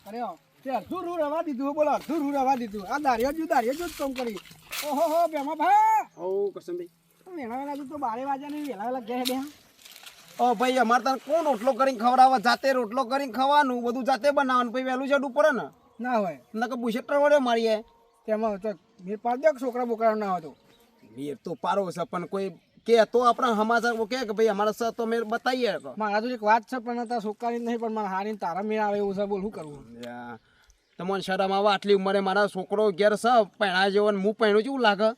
કર્યો તે અડધું રૂ રવા દીધું બોલો અડધું રૂ રવા દીધું આ દાડિયો જ દાડિયો જ કામ કરી ઓહો હો બેમા ભા ઓ કસમભાઈ વેલા વેલા તું તો બારે વાગ્યા નહીં વેલા વેલા ઘેર બેહા ઓ ભાઈ અમારે તને કોણ રોટલો કરીને ખવડાવે જાતે રોટલો કરીને ખવાનું બધું જાતે બનાવવાનું પછી વહેલું ચડવું પડે ને ના હોય. નકર બુશેટર વડે મારીએ તેમાં તો મેર પાડ દે છોકરા બોકરા ના હતો મેર તો પારો છે પણ કોઈ કે તો આપણા સમાચાર કે કે ભાઈ અમારા સર તો મેં બતાવીએ મારા તો એક વાત છે પણ તારા છોકરાની નહીં પણ મારા હારીને તારા મેળ આવે એવું છે બોલ શું કરવું? તમને શરમ આવે આટલી ઉંમરે મારા છોકરો ઘેર છે પહેણા જેવો ને હું પહેણું જેવું લાગે?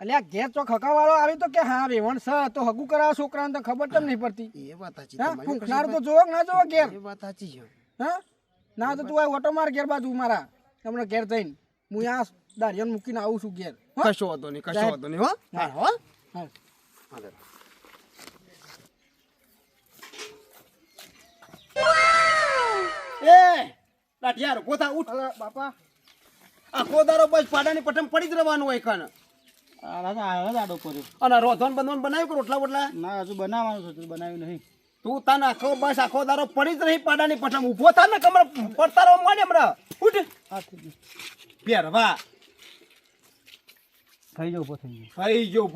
એટલે આ ઘેર ચોક હકાવાળો આવી તો કે હા રેવણ સ તો હગું કરાવે છોકરાને તો ખબર તમ નહીં પડતી. એ વાત સાચી હા ફૂંકનાર તો જોવો ના જોવો ઘેર? એ વાત સાચી છે. હા? ના તો તું આ ઓટો માર ઘેર બાજુ મારા હમણાં ઘેર જઈને. હું આ દારિયાને મૂકીને આવું છું ઘેર કશો વાંધો નહીં કશો વાંધો નહીં હો. હા હો? હા એ લાઠિયાર પોતા ઉઠ. અલા બાપા. આખો દારો બસ પાડાની પઠમ પડી જ રહેવાનું હોય પડ્યો અને રોધન બંધન બનાવ્યું કે રોટલા બોટલા? ના હજુ બનાવવાનું છે બનાવ્યું નહીં. તું તને આખો બસ આખો દારો પડી જ નહીં પાડાની પઠમ ઊભો થા ને કમર પડતા રહો મળે હમણાં. ઉઠ. હા થઈ ગયું. પહેરવા થઈ ગયો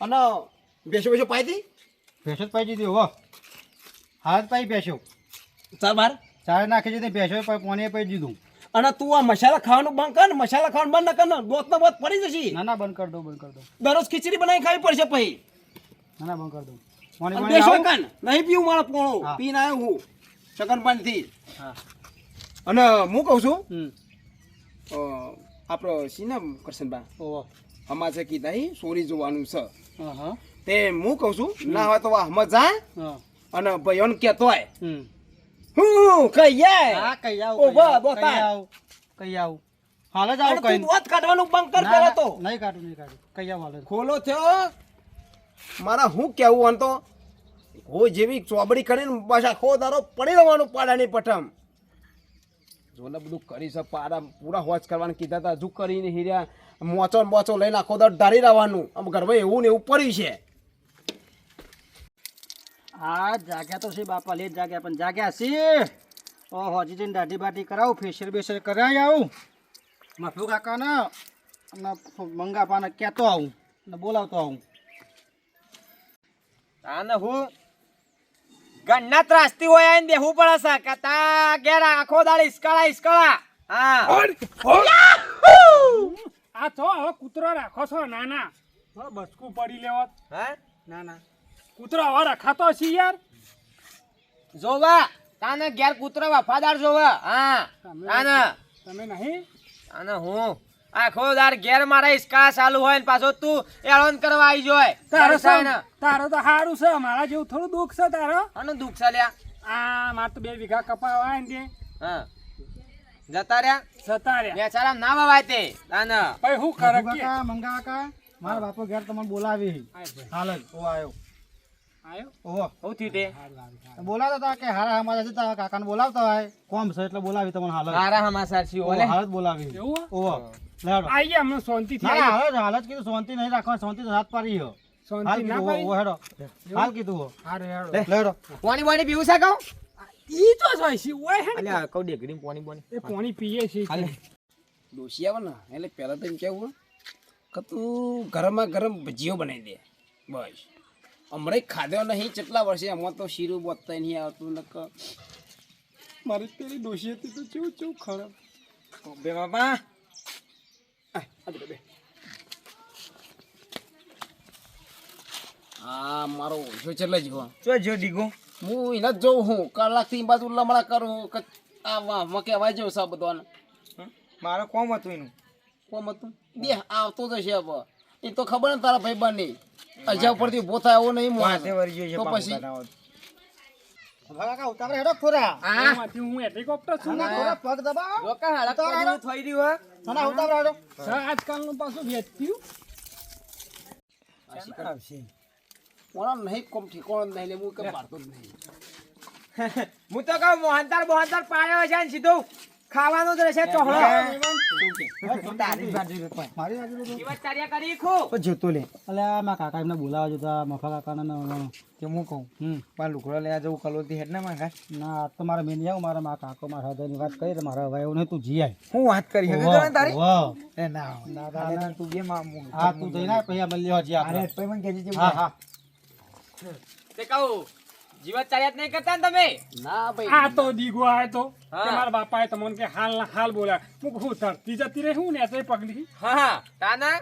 અને બેસો બેસો પાઈ દી. ભેસો જ પાઈ દીધી હો. હાથ પાઈ ભેંસો. ચાલ બાર. ચારે નાખી દીધી ભેંસો પાણી પાઈ દીધું? અને તું આ મસાલા ખાવાનું બંધ કર મસાલા ખાવાનું બંધ ન કર દોત ને બોત પડી જશે. ના ના બંધ કર દો બંધ કર દો દરરોજ ખીચડી બનાવી ખાવી પડશે પછી. ના ના બંધ કર દો નહીં પીવું મારા પોણો. પીને આવ્યો હું અને હું કહું છું આપણો સીના કરશનબા ઓહો. અમારે કીધા સોરી જોવાનું છે. તે હું કહું છું ના હોય તો વાહમાં જા. હા. અને ભાઈઓને કહેતો હોય હું કઈ જાય? હા કઈ આવ ઓ વાહ, બોતા. કઈ આવ હાલ જ આવ કઈ દોત કાઢવાનું બંધ કર ના, તો. નહીં કાઢું નહીં કાઢું. કઈ આવ હાલ ખોલો થયો મારા હું કેવું આમ તો? હો જેવી ચોબડી કરીને બસ આખો દારો પડી રહેવાનું પાડાની પઠમ. જોને બધું કરી છે પાડા પૂરા હોજ કરવાનું કીધા હતા હજુ કરીને હીર્યા મોચો મોચો લઈને આખો દર ધારી રહેવાનું. આમ ગરબા એવું ને એવું પડ્યું છે. હા જાગ્યા તો છે બાપા લેટ જાગ્યા પણ જાગ્યા છે. ઓહો હજી દાઢી બાઢી કરાવું ફેશિયલ બેશિયલ કરાવી આવું. મફુ કાકાને અને મંગાપાને કહેતો આવું ને બોલાવતો આવું. તાને હું ગણના ત્રાસતી હોય આઈને દેવું પડે છે કે તા ઘેર આખો દાળ ઇસ્કળા ઇસ્કળા હા. આ તો હવે કૂતરો રાખો છો નાના. બસકું પડી લેવત. હે ના ના. કૂતરો વાળા ખાતો છે યાર? જોવા તાને ઘેર કૂતરો વફાદાર જોવા. હા તાને. તમે નહીં? તાને હું આખો દાર ઘેર મારા ઇસકા ચાલુ હોય ને પાછો તું એળોન કરવા આવી જોય. તારો તારે તો સારું છે મારા જેવું થોડું દુઃખ છે તારો. અને દુઃખ ચાલ્યા આ મારે તો બે વીઘા કપા વાય ને હા. જતા રહ્યા? જતા રહ્યા. બેચારા ના વાવાય તે તાને. પછી હું કરે કે? કાકા મંગા કાકા મારા બાપો ઘેર તમને બોલાવી. હાલ જ ઓ આવ્યો બોલાવતા કે હારા અમારા જતા કાકાને બોલાવતા હોય. કોમ છે એટલે બોલાવી તમને હાલ જ મારા હમાસાર ઓલે. હાલ બોલાવી. ઓહો. લેડો આઈ ના, આઈ. હાલ હાલ જ કીધું શાંતિ નહીં રાખવા શાંતિ હાથ પાડી હો. શાંતિ ના પાડી? ઓ હેડો. હાલ કીધું હો હારું, હારું. લેડો. પાણી પાણી પીવું છે કહું? ઈ તો જ છે, ઓય હે અલ્યા કહું દેખડી પાણી પાણી એ પાણી પીએ છે. ડોસી આવે ને એટલે પહેલાં તો એમ કેવું કે તું ગરમમાં ગરમ ભજીયો બનાવી દે. બસ. હમણાં ખાધો નહીં કેટલા વર્ષે? આમાં તો શીરું બોતતા નહીં આવતું નક મારી પેલી ડોશી હતી તો ચેવું ચેવું ખરાબ બે બાપા. આ મારો ઓછો છેલ્લે જ હો ચો જો ડીગો? હું એને જ જોઉં હું કલાકથી બાજુ લમણા કરું કે આ વાહ મકે વાય જેવું સા બધાને મારો કોમ હતું એનું. કોમ હતું? બે આવતો જ હશે હવે. એ તો ખબર ને તારા ભાઈ ની અજા ઉપરથી ઊભો થાય એવો નહીં. તો પછી હેડો ખોરા. એમાંથી હું હેલિકોપ્ટર છું ના? ખોરા પગ દબાવો. લોકા હાલત બધું થઈ રહ્યું હે? ના ઉતાવળે હેડો. સર આજકાલનું પાછું કોણા નહીં કોમ ઠીકોણ જ નહીં લે હું કઈ પાડતો જ નહીં? હું તો કહું મોહનતાર મોહનતાર પાડ્યો છે ને સીધું. ખાવાનું જ રહેશે ચોહળો. મારી પણ જતો લે. અલ્યા મારા કાકા એમને બોલાવા જતા મફા કાકાને કે હું કહું? હમ. મારા લુકડો લેવા જવું કલોથી હેડ ને માંગા ના તો મારા મેં જાઉં મારા મારા કાકો મારા હૃદયની વાત કરી મારા હવે એવું તું જી આય. હું વાત કરી હવે તારી? એ ના ના, ના ના, ના. તું બે માં હા તું જઈને પછી અમે લેવા જઈએ આપણે. પછી મને કહેજે હા હા. તે કહું જીવત ચાર્યા નહીં કરતા ને તમે? ના ભાઈ. આ તો દીગો આય તો. કે. મારા બાપાએ તમને કે હાલ ના હાલ બોલ્યા. હું કહું ધરતી જતી રહી હું ને તે પગલી. હા હા. તાના?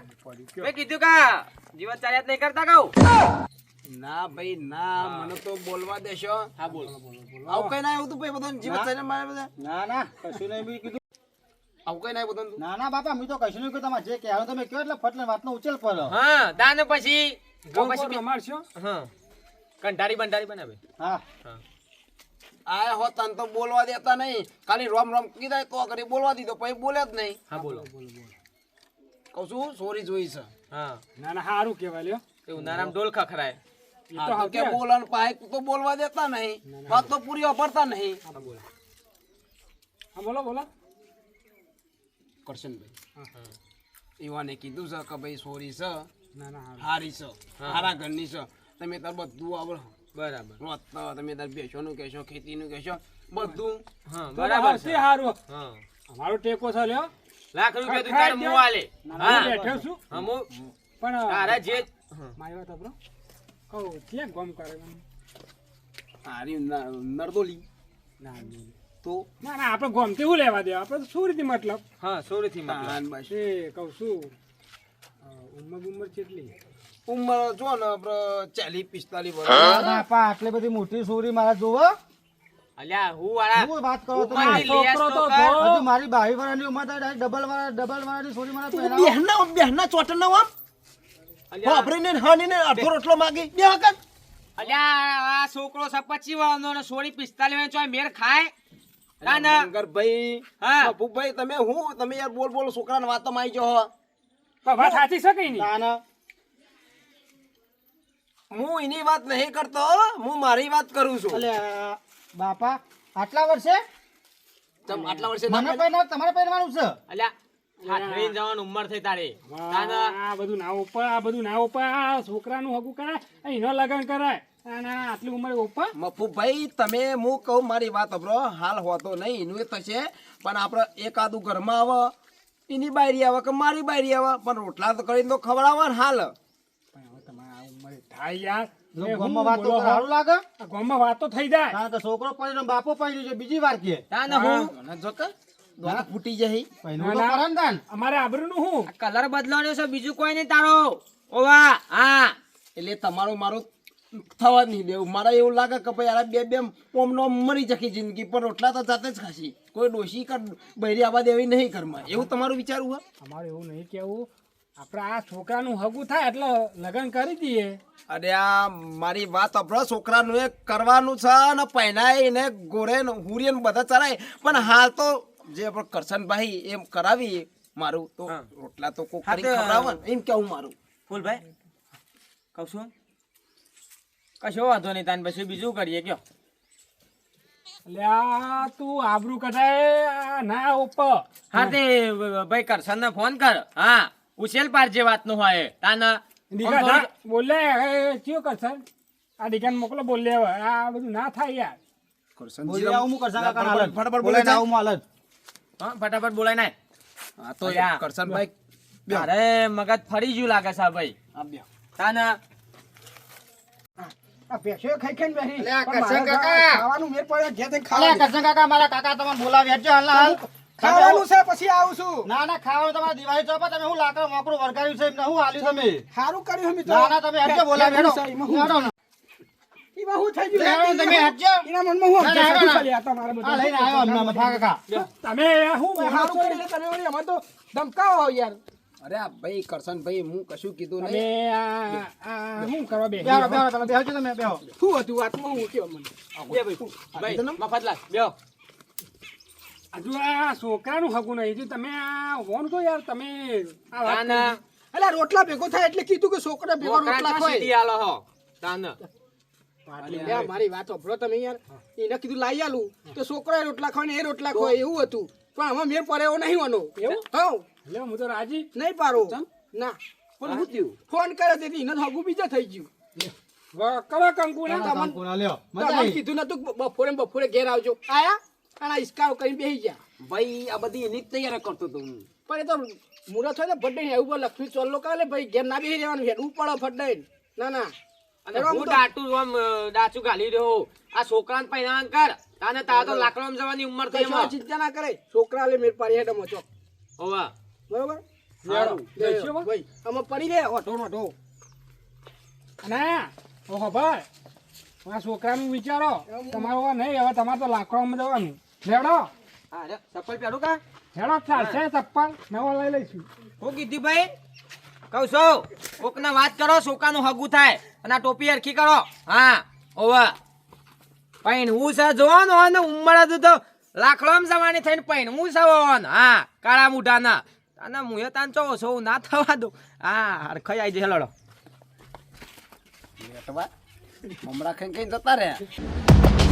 મેં કીધું કા જીવત ચાર્યા નહીં કરતા કહું. ના ભાઈ ના. મને તો બોલવા દેશો. હા બોલ. આવું કઈ ના એવું તો ભાઈ બધું જીવત ચાલ્યા મારે બધા. ના ના. કશું નહીં બી કીધું. આવું કઈ ના બધું ના ના બાપા મી તો કશું નહીં કહ્યું તમારે જે કહેવાનું તમે કયો એટલે ફટલે વાતનો ઉચેલ પડો હા તાને પછી પછી મારશો હા. કંટારી બંટારી બનાવે હા. આયા હોત તને તો બોલવા દેતા નહીં. ખાલી રોમ રોમ કીધા તો કરી બોલવા દીધો પછી બોલે જ નહીં. હા બોલો. કહું છું સોરી જોઈ છે. હા. ના ના સારું કહેવાય લ્યો. એવું નાનામ ડોલ ખખરાય હા, તો કે હાચું. બોલવાનું પાય તો બોલવા દેતા નહીં. વાત તો પૂરી વાપરતા નહીં. હા બોલો. બોલો કરશનભાઈ. એવાને કીધું છે કે ભાઈ સોરી છે. ના ના હારી. છે. હારા ઘરની છે. તમે તાર બધું આવડો. બરાબર. રોત તમે તાર બેસવાનું કહેશો ખેતીનું કહેશો બધું. હા બરાબર છે. હારું. હા. અમારો ટેકો છે લ્યો. લાખ રૂપિયા તું તાર મો આલે. હું બેઠો છું. હા મું. પણ તારા જે મારી વાત આપરો કહું ક્યાં ગમ કરે ન- નરદોલી. ના ના. તો? ના ના આપણે ગમતી કેવું લેવા દે આપણે તો શું રીતે મતલબ? હા સોરીથી મતલબ? બસ. એ કહું છું ઉમર ઉંમર ઉંમર કેટલી? ઉંમર જો ને આપડે ચાલીસ પિસ્તાલીસ વર્ષ. બાપા આટલી બધી મોટી સોરી મારા જોવો. અલ્યા હું વાળા હું વાત કરો તમે? છોકરો તો તો કર. જો. હજુ મારી બાવી વાળાની ઉંમર થાય ડબલ વાળા ડબલ વાળાની સોરી મારા પહેરાવો. બેહના બેહના ચોટના આમ? અલ્યા. વાપરીને હાનીને અડધો રોટલો માગી. બે હકન અલ્યા આ છોકરો છે પચી ને સોળી પિસ્તાલીસ વાળાનો ચોય મેર ખાય. ના ના. ગરભાઈ હા. ભાઈ તમે હું? તમે યાર બોલ બોલ છોકરાને વાતમાં આવી જાઓ વાત સાચી છે કઈ નહીં? ના ના. હું એની વાત નહીં કરતો હું. મારી વાત કરું છું. અલ્યા બાપા આટલા વર્ષે? તમ આટલા વર્ષે મને તમારે પહેરવાનું છે? અલ્યા હાથ જવાનું ઉંમર થઈ તારી. આ બધું ના ઉપર આ બધું ના આ છોકરાનું હગું કરાય એનો લગ્ન કરાય. આટલી ઉંમરે ઉપર મફુભાઈ તમે હું કહું મારી વાત હાલ હોતો નહીં એનું એ થશે. પણ આપણે એકાદું ઘરમાં આવે એની બાયરી આવે કે મારી બાયરી આવે. પણ રોટલા તો કરીને તો ખવડાવવા ને હાલ. આ યાર જો એ હું ગામમાં વાત તો સારું લાગે? આ વાત તો થઈ જાય. કારણ કે છોકરો પહેર્યો બાપો પહેર્યું છે બીજી વાર કે. તાના હું? જો કે દોરા ફૂટી જાય. પહેર્યું તો ના, ના. ખરા ને તાન. અમારે આબરૂનું હું? કલર બદલાવાનો છે બીજું કોઈ નહીં તારો. ઓવા હા. એટલે તમારું મારું થવા જ નહીં દેવું. મારે એવું લાગે કે ભાઈ યાર બે બે પોમનો મરી જખી જિંદગી પણ રોટલા તો જાતે જ ખાશી. કોઈ ડોશી કે બૈરી આવવા દેવી નહીં ઘરમાં. એવું તમારું વિચારવું હોય? અમારે એવું નહીં કેવું આપણે આ છોકરાનું હગું થાય એટલે લગ્ન કરી દઈએ. અરે આ મારી વાત આપણો છોકરાનું એ કરવાનું છે ને પહેનાય ને ગોરે ને હુરીએ ને બધા ચરાય. પણ હાલ તો જે આપણો કરશનભાઈ એમ કરાવી મારું તો રોટલા તો કોઈ કરી ખવડાવે એમ કેવું મારું? ફૂલભાઈ કહું છું. કશો વાંધો નહીં તાન પછી બીજું કરીએ કયો? એટલે તું આબરૂ કઢાય ના ઉપર હા તે ભાઈ કરશન ને ફોન કર. હા. ઉછેલ પાડજે વાતનું હોય તાના દીકરા બોલે એ કયો કરશે આ દીકાને મોકલો બોલે હવે. આ બધું ના થાય યાર. બોલી આવું હું કરશા? કાકાને હાલત. ફટાફટ બોલે આવું હું હાલત. હા ફટાફટ બોલાય ના. હા તો કરસન ભાઈ. અરે મગજ ફરી ગયું લાગે છે ભાઈ. આ બે. તાના આ ભેંસો ખાઈ ખાઈને બેસી. અલ્યા, પણ કરશે મારે કાકા. કાકા? મારા કાકા તમે બોલાવ્યા હાલના હાલ. ખાવાનું છે પછી આવું છું. ના ના ખાવાનું તમારે દિવાળી ચોપા તમે હું લાકડા વાપરું વરગાડ્યું છે એમને હું આલ્યું તમે? સારું કર્યું અમે ના ના તમે હેડજો બોલાવી હેડો એમાં હું- હેડો ને. એમાં હું થઈ ગયું. તમે હેડજો એના મનમાં હું ના, ના, અભ્યાસ ના. કરી આ તમારા બધા. આ લઈને આવ્યો અમને મફા કાકા. તમે હું સારું કર્યું. એટલે તમે વળી અમારે તો ધમકાવો યાર. અરે આ ભાઈ હું કશું કીધું નહીં. શું કરવા બે બેહો બેહો તમે બેહો તમે બેહો. શું હતું વાતમાં હું કયો મને? બે ભાઈ ભાઈ મફતલાલ બેહો. હજુ આ છોકરાનું હગું નહીં હજુ તમે આ હોન તો યાર તમે આ વાત. રોટલા ભેગો થાય એટલે કીધું કે છોકરા ભેગો રોટલા ક્યાં સીધી આલો હો? તાના. મારી વાત સાંભળો તમે યાર. એને કીધું લાઈ આલું. તો છોકરા રોટલા ખાય ને એ રોટલા ખાય એવું હતું. પણ આમાં મેર પડે એવો નહીં વાનો એવું? હા લે હું તો રાજી. નહીં પારો ના. પણ હું થયું? ફોન કર્યો તેથી એને હગું બીજા થઈ ગયું. વ- કરો ને તમને- કંકુના તમને કીધું નતું બપોરે બપોરે ઘેર આવજો. આયા? અને આ કરીને બેસી ગયા. ભાઈ આ બધી એની જ તૈયાર કરતો હતો હું. પણ એ તો મુરત હોય ને ફટે એવું બોલ લક્ષ્મી ચોલ્લો કાલે ભાઈ ઘેર ના બેસી રહેવાનું હેડવું પડે ફટે ના. ના અને હું ડાટું આમ ડાચું ઘાલી રહ્યો આ છોકરાને પહેરાણ કર. તાને તારા તો લાકડામાં જવાની ઉંમર થઈ એમાં. ચિંતા ના કરે. છોકરા લે મેર પાડી હેડો ચોક. હોવા. બરોબર. લે, ભાઈ. આમાં પડી રે ઓઢો ઓઢો. અને ઓહો ભાઈ આ છોકરાનું વિચારો. તમારો નહીં હવે તમારે તો લાકડામાં જવાનું. લેડો હા ચપ્પલ પહેરું કા? લેડો ચાલશે ચપ્પલ. નવો લઈ લઈશું. હું કીધી ભાઈ? કહું છું કોકને વાત કરો સોકાનું હગું થાય. અને આ ટોપી હરખી કરો. હા ઓવે. પૈણ હું છે જોવાનું હોય ને ઉંમર હતું તો લાકડામાં જવાની થઈને પૈણ હું છે હોવાનું હા કાળા મૂઠાના અને હું તાન ચો છો ના થવા દો હા હરખાઈ આવી જશે લડો. હમણાં ખાઈ જતા રહ્યા?